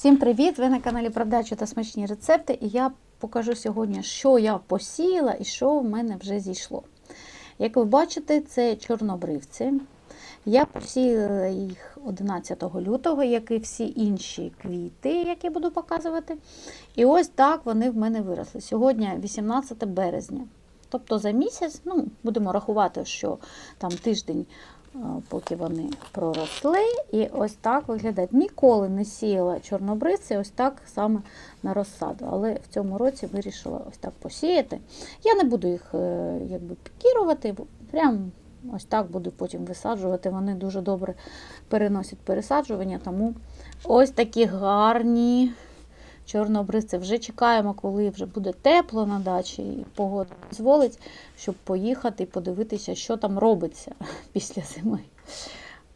Всім привіт! Ви на каналі Продачу та смачні рецепти. І я покажу сьогодні, що я посіяла і що в мене вже зійшло. Як ви бачите, це чорнобривці. Я посіяла їх 11 лютого, як і всі інші квіти, які буду показувати. І ось так вони в мене виросли. Сьогодні 18 березня. Тобто за місяць, ну, будемо рахувати, що там тиждень поки вони проросли. І ось так виглядають. Ніколи не сіяла чорнобривці, ось так саме на розсаду. Але в цьому році вирішила ось так посіяти. Я не буду їх е, якби пікірувати, прям ось так буду потім висаджувати. Вони дуже добре переносять пересаджування, тому ось такі гарні. Чорнобривці. Вже чекаємо, коли вже буде тепло на дачі, і погода дозволить, щоб поїхати і подивитися, що там робиться після зими.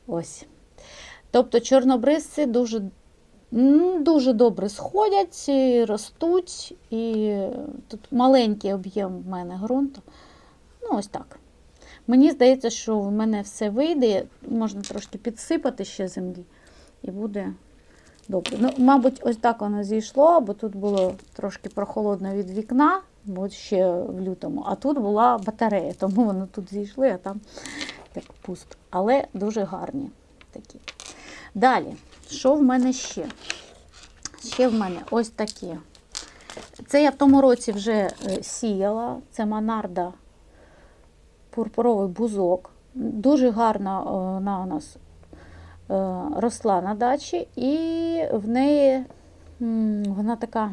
Ось. Тобто чорнобривці дуже дуже добре сходять, ростуть, і тут маленький об'єм в мене ґрунту. Ну, ось так. Мені здається, що в мене все вийде, можна трошки підсипати ще землі, і буде Добре. Ну, Мабуть, ось так воно зійшло, бо тут було трошки прохолодно від вікна, бо ще в лютому, а тут була батарея, тому вони тут зійшли, а там як пусто. Але дуже гарні такі. Далі, що в мене ще? Ще в мене ось такі. Це я в тому році вже е, сіяла. Це Монарда пурпуровий бузок. Дуже гарна вона у нас Е, росла на дачі, і в неї вона така,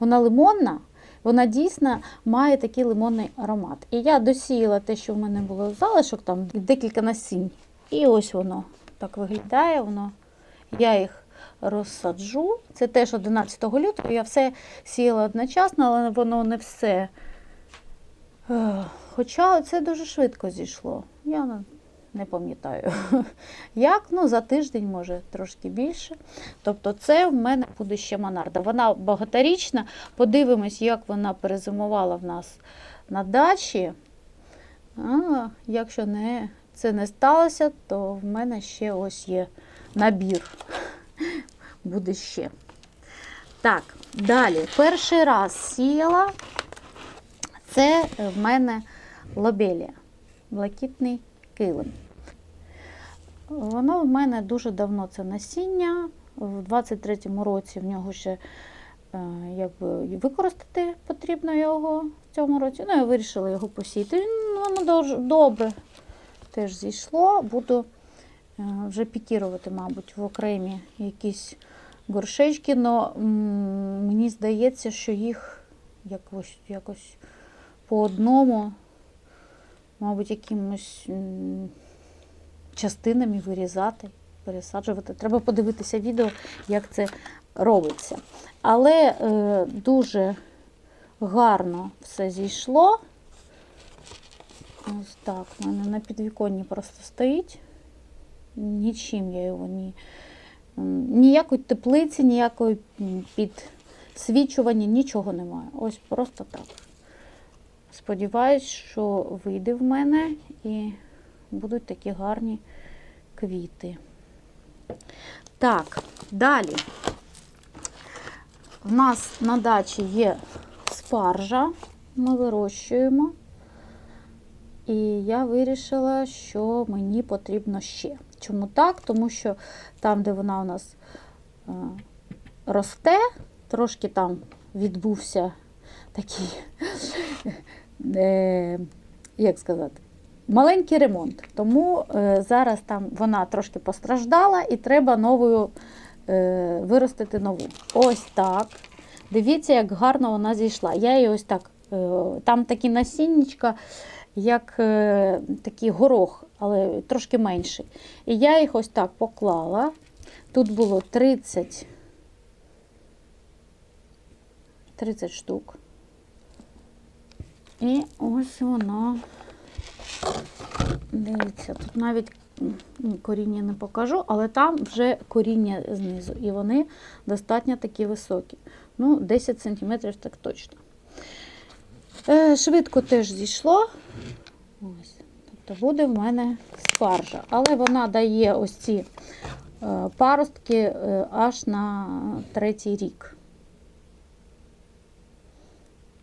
вона лимонна, вона дійсно має такий лимонний аромат. І я досіяла те, що в мене було залишок, там декілька насінь. І ось воно так виглядає. воно. Я їх розсаджу. Це теж 11 лютого. Я все сіяла одночасно, але воно не все. Е, хоча це дуже швидко зійшло. Я не пам'ятаю, як, ну за тиждень, може, трошки більше. Тобто, це в мене буде ще монарда. Вона багаторічна. Подивимось, як вона перезимувала в нас на дачі. А, Якщо не, це не сталося, то в мене ще ось є набір. Буде ще. Так, далі. Перший раз сіяла. Це в мене лобелія, блакитний килим. Воно в мене дуже давно це насіння. В 23-му році в нього ще е, якби, використати потрібно його в цьому році. Ну, я вирішила його посіяти. Воно добре теж зійшло. Буду е, вже пікірувати, мабуть, в окремі якісь горшечки, але мені здається, що їх якось, якось по одному мабуть, якимось частинами вирізати, пересаджувати. Треба подивитися відео, як це робиться. Але е, дуже гарно все зійшло. Ось так, в мене на підвіконні просто стоїть. Нічим я його ні. Ніякої теплиці, ніякої підсвічування, нічого немає. Ось просто так. Сподіваюсь, що вийде в мене і будуть такі гарні квіти. Так, далі. В нас на дачі є спаржа, ми вирощуємо. І я вирішила, що мені потрібно ще. Чому так? Тому що там, де вона у нас е, росте, трошки там відбувся такий е, як сказати, маленький ремонт. Тому е, зараз там вона трошки постраждала і треба новою е, виростити нову. Ось так. Дивіться, як гарно вона зійшла. Я її ось так, е, Там такі насіннячка, як е, такий горох, але трошки менший. І я їх ось так поклала. Тут було 30 30 штук. І ось воно, дивіться, тут навіть коріння не покажу, але там вже коріння знизу. І вони достатньо такі високі. Ну, 10 см так точно. Е, швидко теж зійшло. Ось. Тобто буде в мене спаржа. Але вона дає ось ці е, паростки е, аж на третій рік.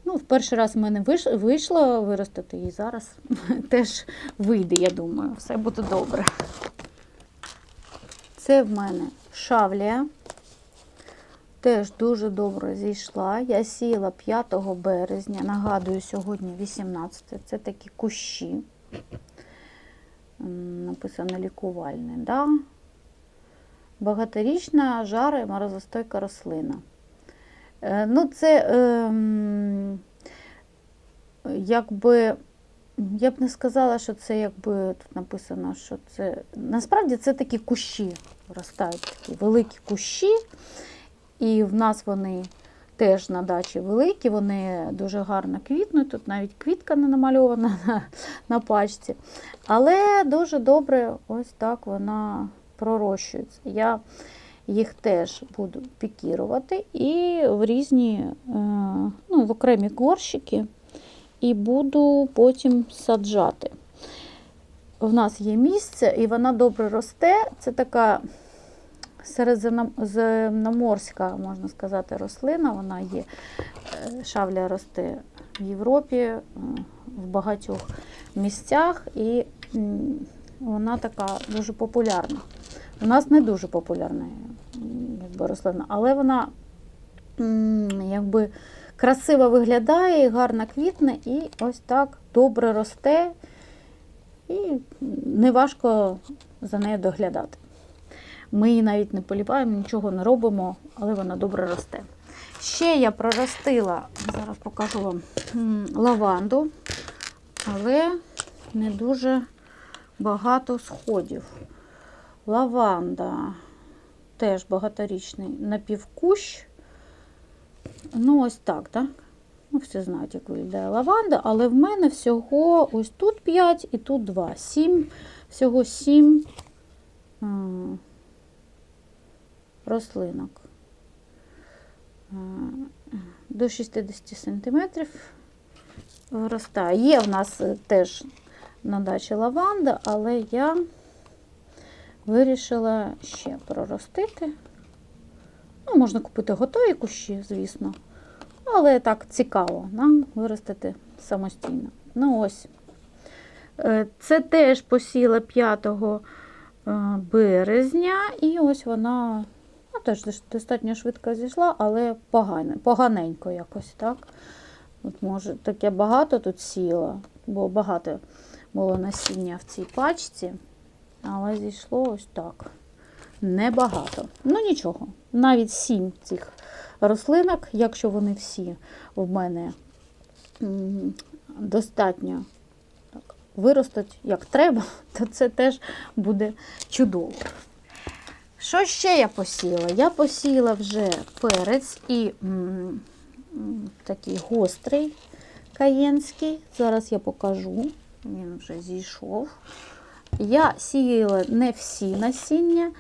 Ну, в перший раз в мене вийшло виростити, і зараз теж вийде, я думаю, все буде добре. Це в мене шавлія. Теж дуже добре зійшла. Я сіяла 5 березня. Нагадую, сьогодні 18. Це такі кущі. Написано лікувальне. Да? Багаторічна жари морозостойка рослина. Е, Ну, це ем, якби. Я б не сказала, що це якби тут написано, що це. Насправді це такі кущі виростають, такі великі кущі. І в нас вони теж на дачі великі, вони дуже гарно квітнуть. Тут навіть квітка не намальована на, на пачці. Але дуже добре ось так вона пророщується. Я їх теж буду пікірувати і в різні, е, ну, в окремі горщики, і буду потім саджати. В нас є місце, і вона добре росте. Це така середземноморська, можна сказати, рослина. Вона є. е, Шавля росте в Європі, е, в багатьох місцях, і вона така дуже популярна. У нас не дуже популярна якби, рослина, але вона якби красиво виглядає, гарно квітне, і ось так добре росте, і неважко за нею доглядати. Ми її навіть не поліпаємо, нічого не робимо, але вона добре росте. Ще я проростила, зараз покажу вам лаванду, але не дуже багато сходів. Лаванда теж багаторічний напівкущ. Ну, ось так, так? Ну, всі знають, як виглядає лаванда, але в мене всього ось тут 5 і тут 2. 7, всього 7 рослинок. До 60 сантиметрів виростає. Є в нас теж на дачі лаванда, але я вирішила ще проростити. Ну, можна купити готові кущі, звісно. Але так цікаво нам виростити самостійно. Ну ось. Е, Це теж посіла 5 е, березня, і ось вона ну, теж достатньо швидко зійшла, але погано, поганенько якось, так? От може таке багато тут сіла, бо багато було насіння в цій пачці, але зійшло ось так. Небагато. Ну нічого, навіть сім цих рослинок, якщо вони всі в мене достатньо так, виростуть як треба, то це теж буде чудово. Що ще я посіяла? Я посіяла вже перець і м, м, такий гострий каєнський. Зараз я покажу. Він вже зійшов. Я сіяла не всі насіння.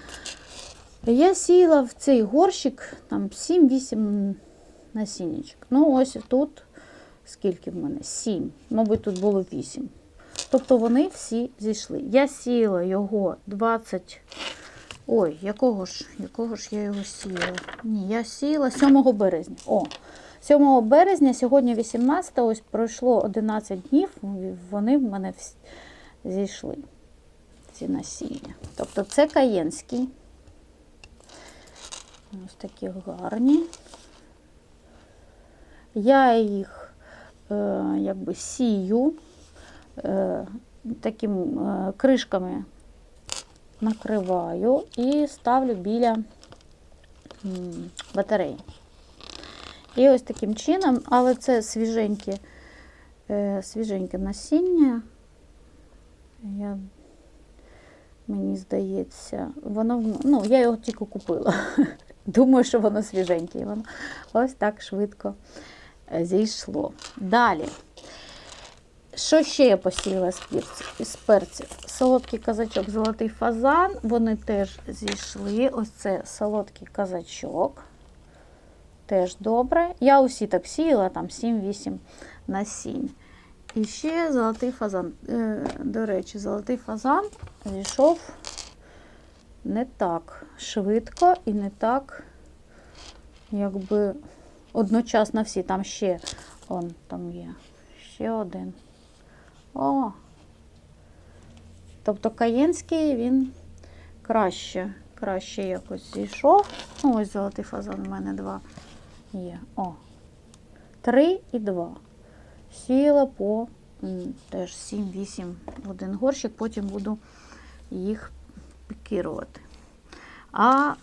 Я сіяла в цей горщик там 7-8 насіннячок. Ну, ось тут скільки в мене? 7. Мабуть, тут було 8. Тобто вони всі зійшли. Я сіяла його 20. Ой, якого ж, якого ж я його сіяла? Ні, я сіяла 7 березня. О, 7 березня, сьогодні 18, ось пройшло 11 днів, вони в мене зійшли. Ці насіння. Тобто це каєнський. Ось такі гарні. Я їх е, якби сію е, таким е, кришками накриваю і ставлю біля м, батареї. І ось таким чином, але це свіженьке, свіженьке насіння. Я, мені здається, воно, ну, я його тільки купила. Думаю, що воно свіженьке. Воно ось так швидко е, зійшло. Далі. Що ще я посіяла з перців? Із перців? Солодкий казачок, золотий фазан. Вони теж зійшли. Ось це солодкий казачок. Теж добре. Я усі так сіяла, там 7-8 насінь. І ще золотий фазан. Е, До речі, золотий фазан зійшов не так швидко і не так, якби одночасно всі. Там ще он там є. Ще один. О! Тобто Каєнський він краще, краще якось зійшов. Ну, ось золотий фазан у мене два є. О. Три і два. Сіла по теж 7-8 один горщик, потім буду їх пікірувати. А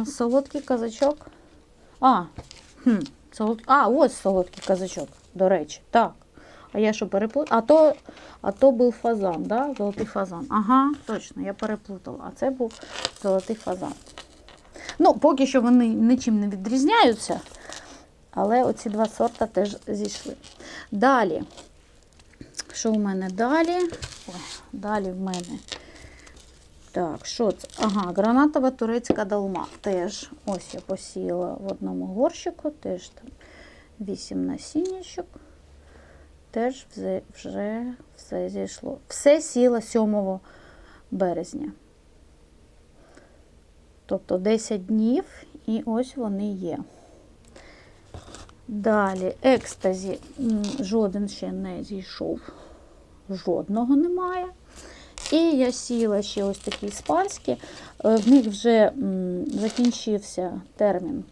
е, солодкий казачок. А, хм, солод... а, ось солодкий казачок, до речі. Так. А я що переплутала? А то, а то був фазан, да? золотий фазан. Ага, точно, я переплутала. А це був золотий фазан. Ну, поки що вони нічим не відрізняються, але оці два сорта теж зійшли. Далі. Що в мене далі? Ой, далі в мене. Так, що це? Ага, гранатова турецька долма. Теж ось я посіяла в одному горщику, теж там 8 насіннячок. Теж вже, вже все зійшло. Все сіло 7 березня. Тобто 10 днів, і ось вони є. Далі, екстазі. Жоден ще не зійшов. Жодного немає. І я сіла ще ось такі іспанські. Е, В них вже закінчився термін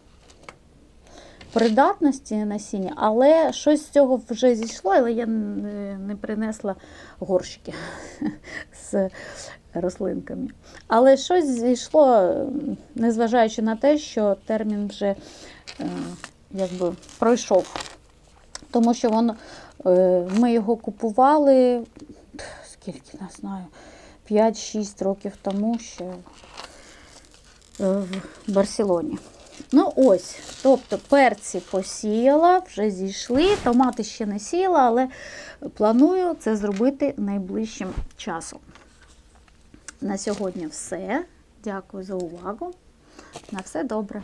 придатності насіння, але щось з цього вже зійшло, але я не не принесла горщики з рослинками. Але щось зійшло, незважаючи на те, що термін вже е, якби пройшов. Тому що воно, е, ми його купували, скільки не знаю, 5-6 років тому ще е, в Барселоні. Ну ось, тобто перці посіяла, вже зійшли, томати ще не сіяла, але планую це зробити найближчим часом. На сьогодні все. Дякую за увагу. На все добре.